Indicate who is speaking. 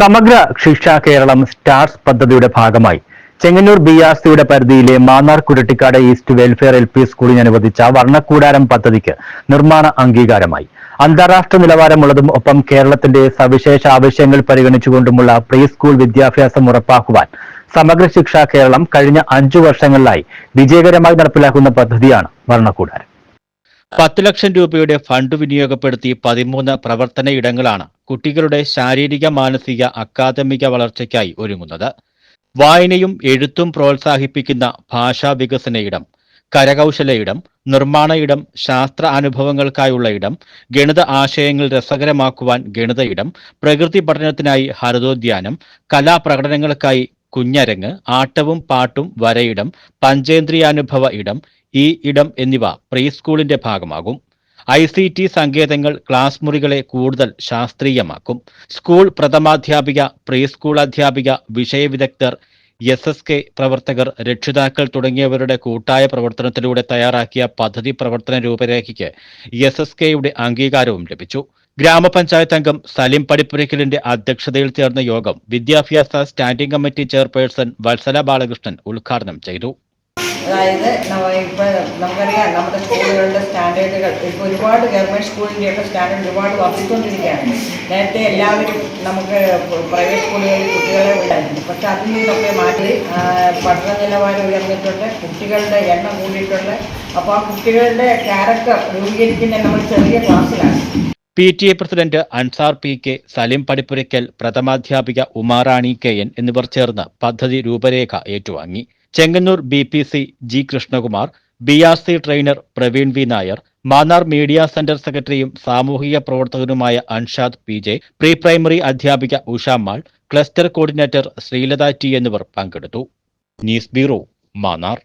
Speaker 1: സമഗ്ര ശിക്ഷ കേരളം സ്റ്റാർസ് പദ്ധതിയുടെ ഭാഗമായി. ചെങ്ങന്നൂർ ബി ആർ സിയുടെ പരിധിയിലെ Mannar Kurattikkad east welfare L P സ്കൂളിന് അനുവദിച്ച വർണക്കൂടാരം പദ്ധതിക്ക് നിർമ്മാണ അംഗീകാരമായി. അന്താരാഷ്ട്ര നിലവാരമുള്ളതും ഒപ്പം കേരളത്തിന്റെ സവിശേഷ ആവശ്യങ്ങൾ പരിഗണിച്ചുകൊണ്ടുമുള്ള പ്രീ സ്കൂൾ വിദ്യാഭ്യാസം ഉറപ്പാക്കുവാൻ സമഗ്ര ശിക്ഷ കേരളം കഴിഞ്ഞ അഞ്ചു വർഷങ്ങളിലായി വിജയകരമായി നടപ്പിലാക്കുന്ന പദ്ധതിയാണ് വർണക്കൂടാരം.
Speaker 2: പത്ത് ലക്ഷം രൂപയുടെ ഫണ്ട് വിനിയോഗപ്പെടുത്തി പതിമൂന്ന് പ്രവർത്തന ഇടങ്ങളാണ് കുട്ടികളുടെ ശാരീരിക മാനസിക അക്കാദമിക വളർച്ചയ്ക്കായി ഒരുങ്ങുന്നത്. വായനയും എഴുത്തും പ്രോത്സാഹിപ്പിക്കുന്ന ഭാഷാ വികസന ഇടം കരകൗശല ഇടം നിർമ്മാണ ഇടം ശാസ്ത്ര അനുഭവങ്ങൾക്കായുള്ള ഇടം ഗണിത ആശയങ്ങൾ രസകരമാക്കുവാൻ ഗണിത ഇടം പ്രകൃതി പഠനത്തിനായി ഹരിതോദ്യാനം കലാപ്രകടനങ്ങൾക്കായി കുഞ്ഞരങ്ങ് ആട്ടവും പാട്ടും വരയിടം പഞ്ചേന്ദ്രിയാനുഭവ ഇടം ഈ ഇടം എന്നിവ പ്രീ സ്കൂളിന്റെ ഭാഗമാകും. ഐ സി ടി സങ്കേതങ്ങൾ ക്ലാസ് മുറികളെ കൂടുതൽ ശാസ്ത്രീയമാക്കും. സ്കൂൾ പ്രഥമാധ്യാപിക പ്രീ സ്കൂൾ അധ്യാപിക വിഷയവിദഗ്ധർ എസ് എസ് കെ പ്രവർത്തകർ രക്ഷിതാക്കൾ തുടങ്ങിയവരുടെ കൂട്ടായ പ്രവർത്തനത്തിലൂടെ തയ്യാറാക്കിയ പദ്ധതി പ്രവർത്തന രൂപരേഖയ്ക്ക് എസ് എസ് കെയുടെ അംഗീകാരവും ലഭിച്ചു. ഗ്രാമപഞ്ചായത്ത് അംഗം സലിം പടിപ്പുരയ്ക്കലിന്റെ അധ്യക്ഷതയിൽ ചേർന്ന യോഗം വിദ്യാഭ്യാസ standing committee chairperson Vatsala Balakrishnan ഉദ്ഘാടനം ചെയ്തു.
Speaker 3: അതായത് ഇപ്പോൾ നമുക്കറിയാം നമ്മുടെ സ്കൂളുകളുടെ സ്റ്റാൻഡേർഡുകൾ. ഇപ്പോൾ ഒരുപാട് ഗവൺമെന്റ് സ്കൂളിന്റെയൊക്കെ സ്റ്റാൻഡേർഡ് ഒരുപാട് വർദ്ധിച്ചുകൊണ്ടിരിക്കുകയാണ് നേരത്തെ എല്ലാവരും നമുക്ക് പ്രൈവറ്റ് സ്കൂളുകളിൽ കുട്ടികളെ ഉണ്ടായിരുന്നു. പക്ഷെ അതിൽ നിന്നൊക്കെ മാറ്റി പഠന നിലവാരം ഉയർന്നിട്ടുണ്ട് കുട്ടികളുടെ എണ്ണം കൂടിയിട്ടുണ്ട്. അപ്പോൾ ആ കുട്ടികളുടെ ക്യാരക്ടർ രൂപീകരിക്കുന്നത് നമ്മൾ ചെറിയ ക്ലാസ്സിലാണ്.
Speaker 2: P T A president Ansar P K Salim Padippurakkal പ്രഥമാധ്യാപിക Umarani K N എന്നിവർ ചേർന്ന് പദ്ധതി രൂപരേഖ ഏറ്റുവാങ്ങി. Chengannur B P C G Krishnakumar B R C trainer Praveen V Nair Mannar media centre സെക്രട്ടറിയും സാമൂഹിക പ്രവർത്തകനുമായ Anshad P J pre primary അധ്യാപിക Ushamal cluster coordinator Sreelatha T എന്നിവർ പങ്കെടുത്തു. News bureau Mannar.